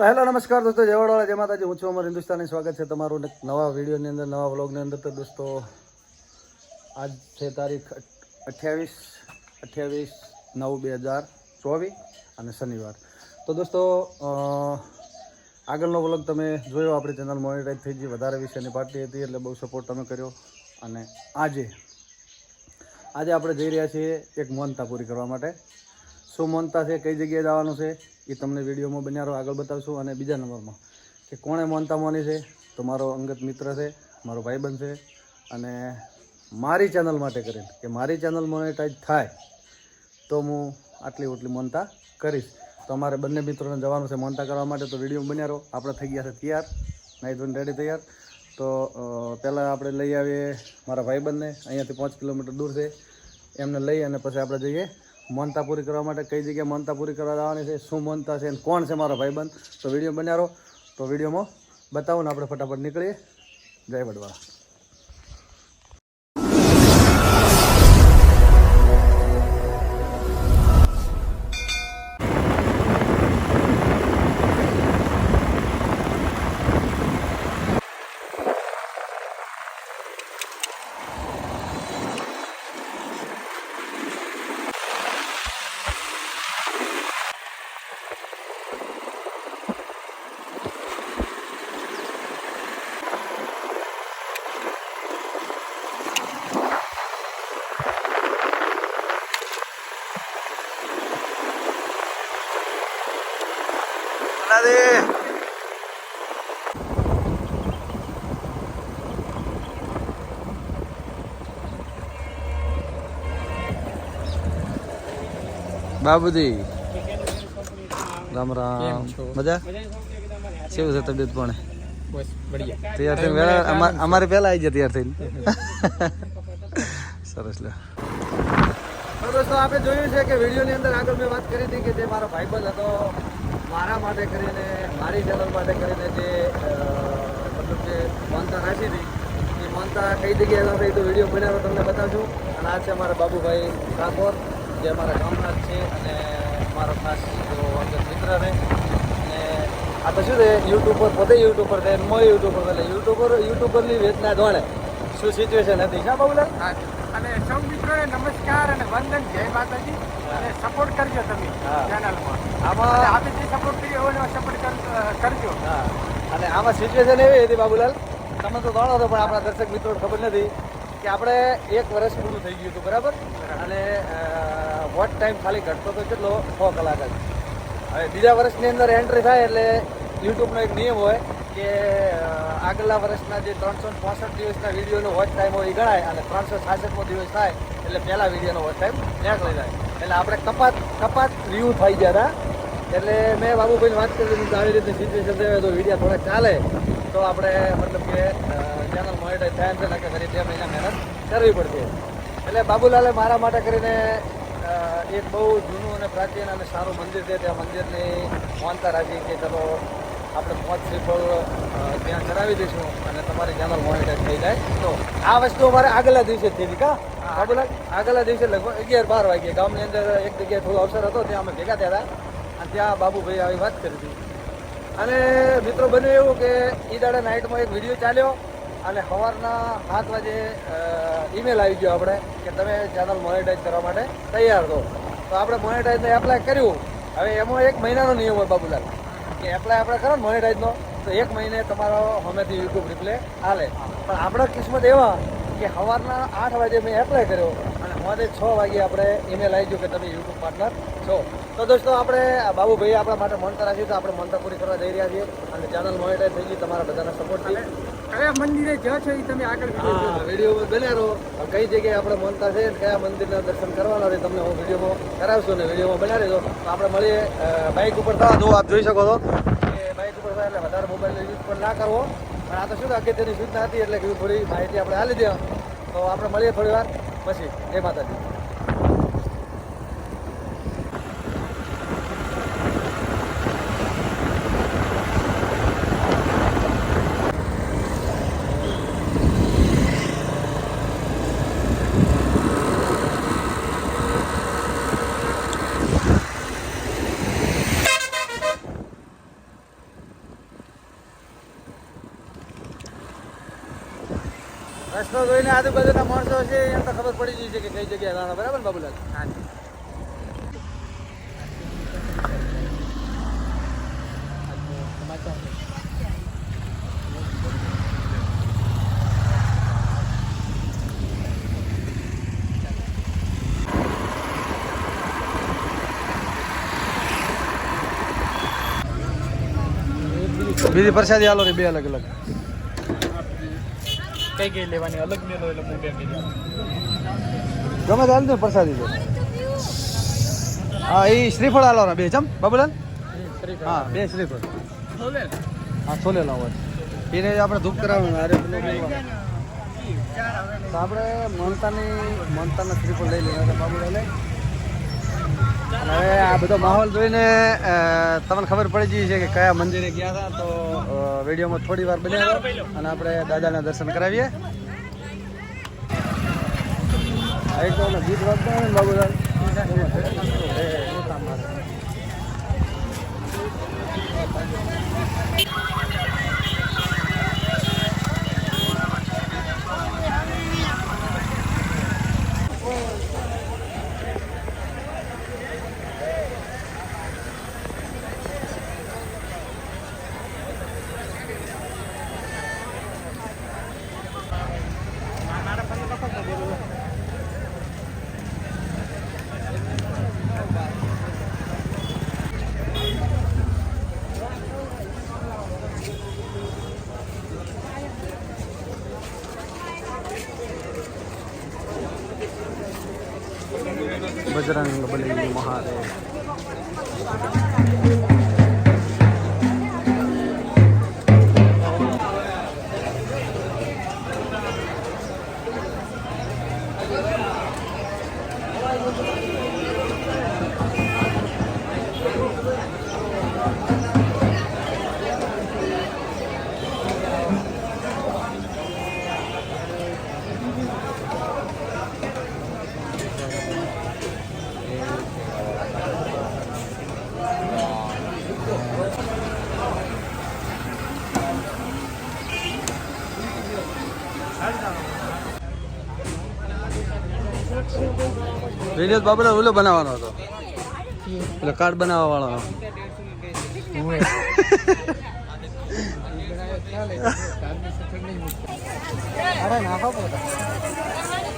તો હેલો, નમસ્કાર દોસ્તો જયવાડવાળા જય માતાજી. હું છું અમારું હિન્દુસ્તાની સ્વાગત છે તમારું નવા વિડીયોની અંદર, નવા વ્લોગની અંદર. તો દોસ્તો, આજ છે તારીખ અઠ્યાવીસ અઠ્યાવીસ નવ બે હજાર ચોવીસ અને શનિવાર. તો દોસ્તો આગળનો વ્લોગ તમે જોયો, આપણી ચેનલ મોનિટાઈઝ થઈ ગઈ. વધારે વિશેની પાર્ટી હતી, એટલે બહુ સપોર્ટ તમે કર્યો. અને આજે આજે આપણે જઈ રહ્યા છીએ એક મોનતા પૂરી કરવા માટે. શું મોનતા છે, કઈ જગ્યાએ જવાનું છે, એ તમને વિડીયોમાં બન્યારો આગળ બતાવશું અને બીજા નંબરમાં. કે કોણે મોનતા મોની છે, તો મારો અંગત મિત્ર છે, મારો ભાઈબંધ છે, અને મારી ચેનલ માટે કરીને, કે મારી ચેનલ મોનેટાઈઝ થાય, તો હું આટલી ઓટલી મોનતા કરીશ. તો અમારે બંને મિત્રોને જવાનું છે મોનતા કરવા માટે, તો વીડિયો બન્યારો આપણે થઈ ગયા છે તૈયાર. નાઈ ધોઈને રેડી તૈયાર. તો પહેલાં આપણે લઈ આવીએ મારા ભાઈબંધને. અહીંયાથી પાંચ કિલોમીટર દૂર છે. એમને લઈ અને પછી આપણે જઈએ મોનતા પૂરી કરવા માટે કઈ જગ્યાએ મનતા પૂરી કરવા જવાની છે, શું મનતા છે અને કોણ છે મારો ભાઈબંધ? તો વીડિયો બનાવો. તો વિડીયોમાં બતાવો ને આપણે ફટાફટ નીકળીએ. જય વડવાળા. બાબુજી. રામ રામ. મજા? કેવું છે તબિયત પણ? તૈયાર થઈને વહેલા અમારે પહેલા આવી જાય તૈયાર થઈને. સરસ લે દોસ્તો આપણે જોયું છે કે વિડીયોની અંદર આગળ મેં વાત કરી હતી કે જે મારો ભાઈબંધ હતો મારા માટે કરીને મારી ચેનલ માટે કરીને જે મતલબ જે માનતા રાખી હતી એ માનતા કઈ જગ્યાએ હતી તો વીડિયો બનાવ્યો તમને બતાવજો અને આ છે અમારા બાબુભાઈ ઠાકોર જે અમારા ગામના જ છે અને મારો ખાસ મિત્ર રહે. અને આ તો શું છે યુટ્યુબર પોતે યુટ્યુબર થાય મો યુટ્યુબર એટલે યુટ્યુબર યુટ્યુબરની વેચના જોણે શું સિચ્યુએશન હતી. શા બાબુલાલ? અને સૌ મિત્રોને નમસ્કાર અને વંદન. જય માતાજી. અને સપોર્ટ કરજો તમે ચેનલમાં આમાં આપણે જે સપોર્ટ કર્યો હોય સપોર્ટ કરજો. હા. અને આમાં સિચ્યુએશન એવી હતી બાબુલાલ. તમે તો જાણો છો પણ આપણા દર્શક મિત્રો ખબર નથી કે આપણે એક વર્ષ પૂરું થઈ ગયું હતું બરાબર? અને વોટ ટાઈમ ખાલી ઘટતો તો કેટલો છ કલાક જ. હવે બીજા વર્ષની અંદર એન્ટ્રી થાય એટલે યુટ્યુબનો એક નિયમ હોય કે આગલા વર્ષના જે ત્રણસો પાસઠ દિવસના વિડીયોનો વોચ ટાઈમ હોય એ ગણાય અને ત્રણસો છાસઠમો દિવસ થાય એટલે પહેલા વિડીયોનો વોચ ટાઈમ નીકળી જાય. એટલે આપણે કપાત કપાત વ્યૂ થઈ ગયા હતા એટલે મેં બાબુભાઈ વાત કરી દીધી આવી રીતે સિચ્યુએશન થાય તો વીડિયો થોડા ચાલે. તો આપણે મતલબ કે ચેનલ મોનિટાઈઝ થાય છે ને કે ફરી બે મહિના મહેનત કરવી પડશે. એટલે બાબુલાલે મારા માટે કરીને એક બહુ જૂનું અને પ્રાચીન અને સારું મંદિર છે. ત્યાં મંદિરની માનતા રાખી કે ચલો આપણે પાંચ શ્રીફળ ત્યાં ચડાવી દઈશું અને તમારી ચેનલ મોનિટાઈઝ થઈ જાય. તો આ વસ્તુ અમારે આગલા દિવસે થઈ હતી કા? આગલા આગલા દિવસે લગભગ અગિયાર બાર વાગ્યે ગામની અંદર એક જગ્યાએ થોડો અવસર હતો ત્યાં અમે ભેગા થયા હતા. અને ત્યાં બાબુભાઈ આવી વાત કરી હતી. અને મિત્રો બન્યું એવું કે એ દાડે નાઇટમાં એક વીડિયો ચાલ્યો. અને સવારના સાત વાગે ઈમેલ આવી ગયો આપણે કે તમે ચેનલ મોનેટાઈઝ કરવા માટે તૈયાર છો. તો આપણે મોનેટાઈઝને એપ્લાય કર્યું. હવે એમાં એક મહિનાનો નિયમ હોય બાબુલાલ, કે એપ્લાય આપણે કરો ને મોનેટાઈઝનો તો એક મહિને તમારો હમેથી યુટ્યુબ રિપ્લે હાલે. પણ આપણો કિસ્મત એવા કે સવારના આઠ વાગે મેં એપ્લાય કર્યો અને સવારે છ વાગે આપણે ઈમેલ આવી ગયો કે તમે યુટ્યુબ પાર્ટનર છો. તો દોસ્તો આપણે બાબુભાઈ આપણા માટે મંત્ર રાખ્યું તો આપણે મંત્ર પૂરી કરવા જઈ રહ્યા છીએ અને ચેનલ મોનિટાઈઝ થઈ ગઈ તમારા બધાના સપોર્ટથી કયા મંદિરે જ છો એ તમે આગળ વીડિયો બન્યા રહો. કઈ જગ્યાએ આપણે મંત્ર છે કયા મંદિરના દર્શન કરવાના છે તમને હું વિડીયોમાં કરાવશું ને વિડીયોમાં બના રહેજો. તો આપણે મળીએ બાઇક ઉપર થવા. જો આપ જોઈ શકો છો કે બાઇક ઉપર થાય એટલે વધારે મોબાઈલ યુઝ પણ ના કરવો. પણ આ તો શું અગત્યની સૂચના હતી એટલે થોડી માહિતી આપણે આપી દે તો આપણે મળીએ થોડી વાર. પછી. જય માતાજી. રસ્તો જોઈને આજુબાજુના છે, એમ તો ખબર પડી ગઈ છે કે કઈ જગ્યાએ બરાબર ને બાબુલાલ? બીજી પ્રસાદી આલો રે, બે અલગ અલગ કઈ કઈ લેવાની? અલગ મેલો એટલે હું બે ગમે તો હાલ દે પ્રસાદી તો હા એ શ્રીફળ આલો બે ચમ બાબુલાલ? હા બે શ્રીફળ. હા છોલે લાવો એને આપણે ધૂપ કરાવવાનું અરે તો આપણે મનતાની મનતાના શ્રીફળ લઈ લેવા બાબુલાલે. હવે આ બધો માહોલ જોઈને તમને ખબર પડી ગઈ છે કે કયા મંદિરે ગયા હતા, તો વિડીયોમાં થોડી વાર બન્યા અને આપણે દાદાના દર્શન કરાવીએ. ગીત વાગતા હોય ને બાબુલાલ વીડિયો બાબરા ઓલો બનાવવાનો હતો. એટલે કાર્ડ બનાવવા વાળો અરે નાખો પોતા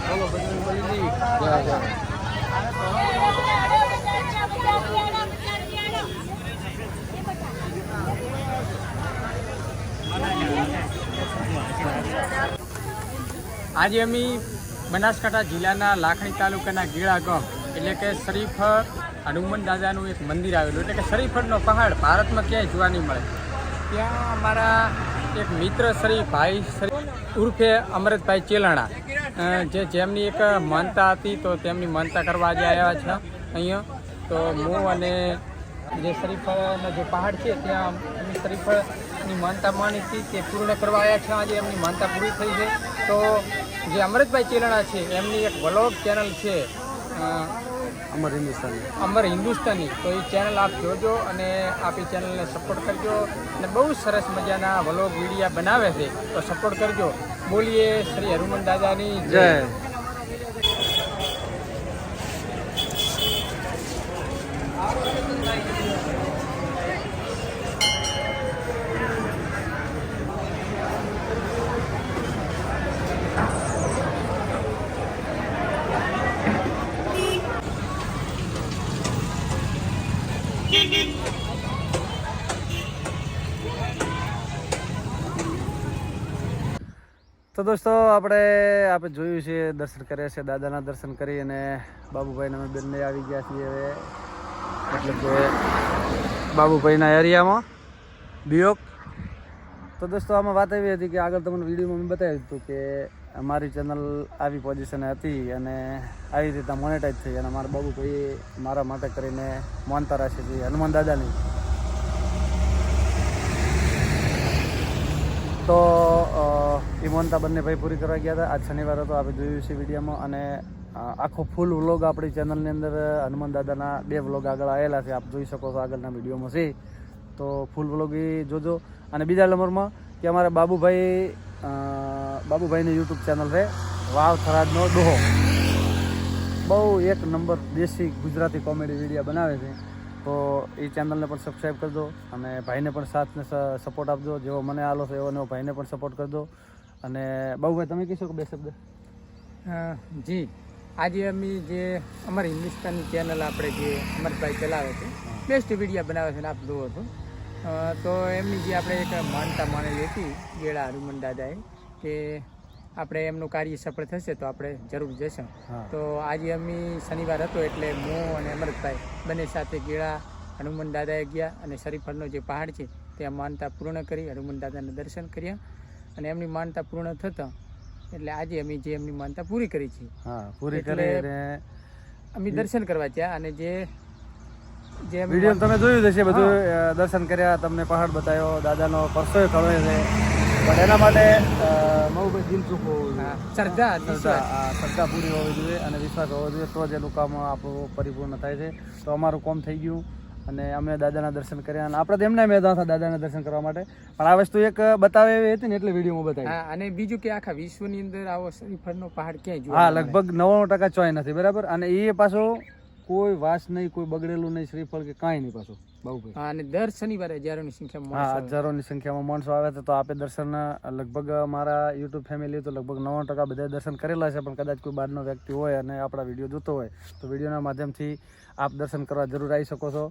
બોલો બજરંગ બલીજી જય જય આજે અમે બનાસકાંઠા જિલ્લાના લાખણી તાલુકાના ગીળા ગામ, એટલે કે શરીફ હનુમાન દાદાનું એક મંદિર આવેલું, એટલે કે શરીફળનો પહાડ ભારતમાં ક્યાંય જોવા નહીં મળે. ત્યાં અમારા એક મિત્ર શ્રી ભાઈ શ્રી ઉર્ફે અમરતભાઈ ચેલાણા જે જેમની એક માનતા હતી, તો તેમની માનતા કરવા આજે આવ્યા છે અહીંયા. તો હું અને જે શરીફળનો જે પહાડ છે, ત્યાં અમે શરીફળની માનતા માની હતી તે પૂર્ણ કરવા આવ્યા છે આજે, એમની માનતા પૂરી થઈ છે. તો જે અમૃતભાઈ ચેલણા છે એમની એક વ્લોગ ચેનલ છે અમર હિન્દુસ્તાની. અમર હિન્દુસ્તાની. તો એ ચેનલ આપ જોજો અને આપ એ ચેનલને સપોર્ટ કરજો અને બહુ સરસ મજાના વ્લોગ વિડીયા બનાવે છે તો સપોર્ટ કરજો. બોલીએ શ્રી હનુમાન દાદાની જય. તો દોસ્તો, આપણે આપણે જોયું છે, દર્શન કર્યા છે, દાદાના દર્શન કરી અને બાબુભાઈને અમે બંને આવી ગયા છીએ હવે. એટલે કે બાબુભાઈના એરિયામાં. બિયોક તો દોસ્તો, આમાં વાત એવી હતી કે આગળ તમને વિડીયોમાં મેં બતાવ્યું હતું કે મારી ચેનલ આવી પોઝિશને હતી અને આવી રીતના મોનેટાઈઝ થઈ અને મારા બાબુભાઈએ મારા માટે કરીને માનતા રાખે છે હનુમાન દાદાની. તો એ મોનતા બંને ભાઈ પૂરી કરવા ગયા હતા. આજ શનિવાર હતો, આપણે જોયું છે વિડીયોમાં અને આખો ફૂલ વ્લોગ આપણી ચેનલની અંદર હનુમાન દાદાના બે વ્લોગ આગળ આવેલા છે. આપ જોઈ શકો છો આગળના વિડીયોમાં છે. તો ફૂલ વ્લોગ એ જોજો. અને બીજા નંબરમાં કે અમારા બાબુભાઈ બાબુભાઈની યુટ્યુબ ચેનલ છે વાવ થરાદનો દોહો. બહુ એક નંબર દેશી ગુજરાતી કોમેડી વીડિયો બનાવે છે. તો એ ચેનલને પણ સબસ્ક્રાઈબ કરજો અને ભાઈને પણ સાથને સપોર્ટ આપજો. જેવો મને આલો છે એવો ભાઈને પણ સપોર્ટ કરજો. અને બાબુભાઈ તમે કહીશો કે બે શબ્દ? જી. આજે અમે જે અમારી હિન્દુસ્તાની ચેનલ આપણે જે અમરભાઈ ચલાવે છે બેસ્ટ વિડીયા બનાવે છે ને આપ જુઓ છો તો એમની જે આપણે એક માનતા માનેલી હતી ગેળા હનુમાન દાદાએ કે આપણે એમનું કાર્ય સફળ થશે તો આપણે જરૂર જશું તો આજે અમે શનિવાર હતો એટલે હું અને અમરતભાઈ બંને સાથે ગેળા હનુમાન દાદાએ ગયા અને શરીફળનો જે પહાડ છે ત્યાં માનતા પૂર્ણ કરી હનુમાન દાદાના દર્શન કર્યા અને એમની માનતા પૂર્ણ થતાં એટલે આજે અમે જે એમની માનતા પૂરી કરી છે. પૂરી કરી અમે દર્શન કરવા ગયા અને જે વીડિયો તમે જોયું જ હશે બધું દર્શન કર્યા તમને પહાડ બતાવ્યો દાદાનો પરસોય કળવે છે. પણ એના માટે અ, કોઈ દિલ ચૂકવું હોવું શ્રદ્ધા શ્રદ્ધા પૂરી હોવી જોઈએ અને વિશ્વાસ હોવો જોઈએ. તો જ એનું કામ આપણું પરિપૂર્ણ થાય છે. તો અમારું કામ થઈ ગયું અને અમે દાદાના દર્શન કર્યા અને આપણે એમને મેં હતા દાદાના દર્શન કરવા માટે. પણ આ વસ્તુ એક બતાવે એવી હતી ને એટલે વિડીયોમાં બતાવી. અને બીજું કે આખા વિશ્વની અંદર આવો શરીફળનો પહાડ ક્યાંય જોવા હા લગભગ નવ્વાણું ટકા ચોય નથી બરાબર? અને એ પાછો કોઈ વાસ નહીં કોઈ બગડેલું નહીં શ્રીફળ કે કાંઈ નહીં પાછું. બાબુભાઈ હા, અને દર શનિવારે હજારોની સંખ્યામાં હા. હજારોની સંખ્યામાં માણસો આવે છે તો આપે દર્શન લગભગ મારા યુટ્યુબ ફેમિલી તો લગભગ નવ્વાણું ટકા બધા દર્શન કરેલા છે પણ કદાચ કોઈ બહારનો વ્યક્તિ હોય અને આપણા વીડિયો જોતો હોય તો વિડીયોના માધ્યમથી આપ દર્શન કરવા જરૂર આવી શકો છો.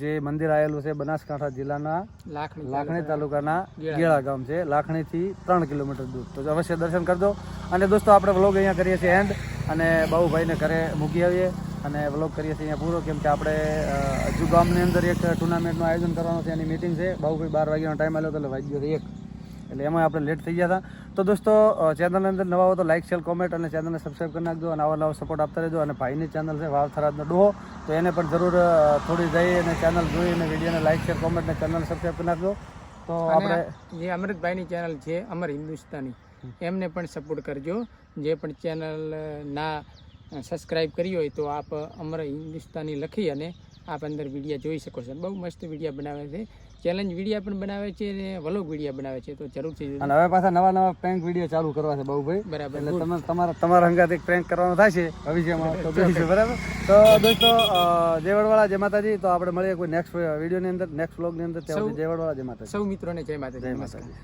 જે મંદિર આવેલું છે બનાસકાંઠા જિલ્લાના લાખણી તાલુકાના ગેળા. ગેળા ગામ છે લાખણીથી ત્રણ કિલોમીટર દૂર. તો અવશ્ય દર્શન કરજો. અને દોસ્તો આપણે વ્લોગ અહીંયા કરીએ છીએ એન્ડ અને બાબુભાઈને ઘરે મૂકી આવીએ. અને વ્લોગ કરીએ છીએ અહીંયા પૂરો કેમ કે આપણે હજુ ગામની અંદર એક ટુર્નામેન્ટનું આયોજન કરવાનું છે એની મિટિંગ છે. બહુ કોઈ બાર વાગ્યાનો ટાઈમ આવ્યો એટલે વાગ્યો એક. એટલે એમાં આપણે લેટ થઈ ગયા હતા. તો દોસ્તો ચેનલની અંદર નવા હો તો લાઇક શેર કોમેન્ટ અને ચેનલને સબસ્ક્રાઈબ કરી નાખજો અને આવા નવા સપોર્ટ આપતા રહેજો. અને ભાઈની ચેનલ છે વાવ થરાદનો ડોહો તો એને પણ જરૂર થોડી જઈ અને ચેનલ જોઈ અને વિડીયોને લાઇક શેર કોમેન્ટ અને ચેનલને સબસ્ક્રાઈબ કરી નાખજો. તો આપણે જે અમૃતભાઈની ચેનલ છે અમર હિન્દુસ્તાની એમને પણ સપોર્ટ કરજો. જે પણ ચેનલ ના સબસ્ક્રાઈબ કરી હોય તો આપ અમર હિન્દુસ્તાની લખી અને આપ અંદર વિડીયા જોઈ શકો છો. બહુ મસ્ત વિડીયા બનાવે છે. ચેલેન્જ વિડીયા પણ બનાવે છે અને વલોગ વિડીયા બનાવે છે તો જરૂરથી અને હવે પાછા નવા નવા પ્રેન્ક વીડિયો ચાલુ કરવા છે ભાઈ બરાબર. એટલે તમે તમારા તમારા હંગાત એક પ્રેન્ક કરવાનો થાય છે ભવિષ્યમાં તો બરાબર? તો દોસ્તો જેવડવાળા જય વડવાળા જય માતાજી તો આપણે મળીએ કોઈ નેક્સ્ટ વિડીયોની અંદર નેક્સ્ટ વ્લોગની અંદર ત્યાં સુધી જય વડવાળા જય માતાજી. સૌ મિત્રોને જય માતાજી. જય માતાજી.